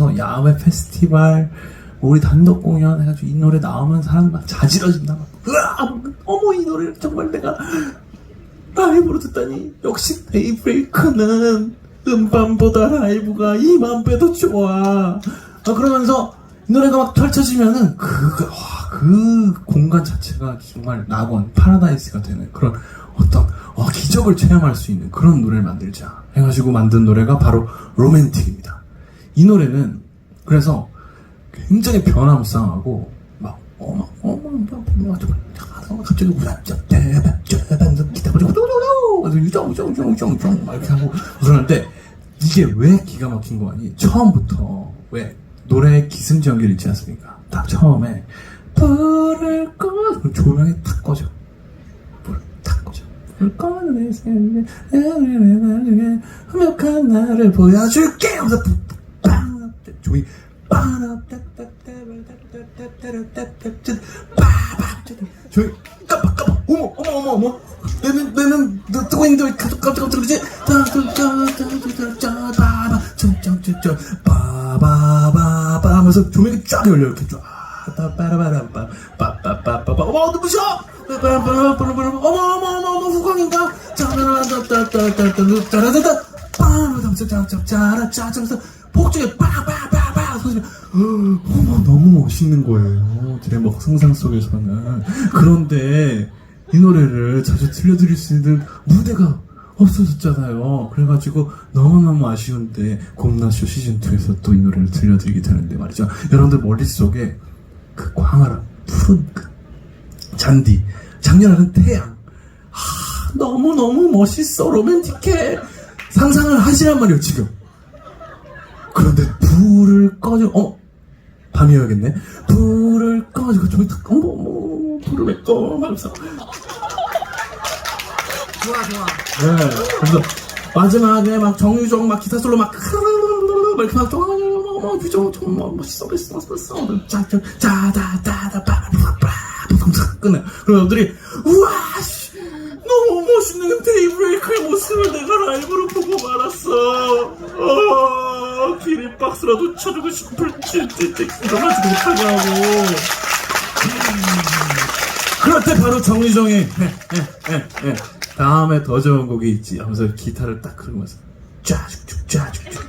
그러면서 야외 페스티벌 우리 단독 공연 해가지고 이 노래 나오면 사람 막 자지러진다. 막 으아! 어머 이 노래를 정말 내가 라이브로 듣다니. 역시 데이브레이크는 음반보다 라이브가 2만 배도 좋아. 아, 그러면서 이 노래가 막 펼쳐지면은 그, 와, 그 공간 자체가 정말 낙원 파라다이스가 되는 그런 어떤 어, 기적을 체험할 수 있는 그런 노래를 만들자 해가지고 만든 노래가 바로 로맨틱입니다 이 노래는 그래서 굉장히 변화무쌍하고 막 갑자기 유정 유정 막 이렇게 하고 그러는데 이게 왜 기가 막힌 거 아니 처음부터 왜 노래에 기승전결 있지 않습니까 딱 처음에 불을 꺼 조명이 탁 꺼져 불을 탁 꺼져 불을 꺼내 내 완벽한 나를 보여줄게 하면서 빵 조이 빠라 저기 깜빡 깜빡 어머 어머 어머 어머 내는 내는 너 뜨고 있는데 왜 깜짝 깜짝 깜짝 그러지 짜짜짜짜짜짜짜짜짜 빠바바바 하면서 조명이 쫙 열려 이렇게 쫙 빠바라바람빠 빠빠빠빠빠 어머 눈부셔 빠빠빠빠빠빠 어머 어머 어머 어머 후광인가 짜라라따따따따따 짜라따따 빠라담짜짜짜짜라짜짜면서 폭죽에 빠 바바바 소리가 어머 너무 멋있는 거예요. 제막 상상 속에서는. 그런데 이 노래를 자주 들려드릴 수 있는 무대가 없어졌잖아요. 그래가지고 너무너무 아쉬운데 곰나쇼 시즌2에서 또 이 노래를 들려드리게 되는데 말이죠. 여러분들 머릿속에 그 광활한 푸른 그 잔디 장렬하는 태양. 하, 너무너무 멋있어 로맨틱해. 상상을 하시란 말이에요 지금. 그런데 불을 꺼져 어? 밤이어야겠네. 불을 꺼지고 저기 딱 어머 어머 불을 왜 꺼? 하면서. 좋아 좋아. 네. 그래서 마지막에 막 정유정 막 기타 솔로 막 이렇게 막 어머 유정 정말 멋있어 멋있어. 멋있어 짜자자다다다 빠바바바 끝내 그럼 여러분들이 우와 씨, 너무 멋있는 데이브레이크의 모습을 내가 라이브로 보고 말았어. 어 기립박수라도 쳐주고 싶을 진짜 일어나지 못하게 하고. 그럴 때 바로 에, 에, 에, 에. 다음에 더 좋은 곡이 있지. 하면서 기타를 딱 흐르면서. 짜죽죽 짜죽죽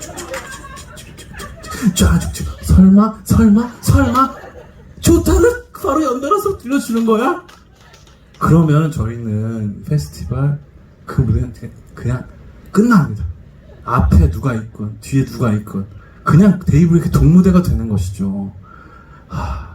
짜죽죽 설마 설마 설마? 좋다를 바로 연달아서 들려주는 거야? 그러면 저희는 페스티벌 그 무대는 그냥 끝납니다 앞에 누가 있건 뒤에 누가 있건. 그냥 데이브레이크 동무대가 되는 것이죠. 하,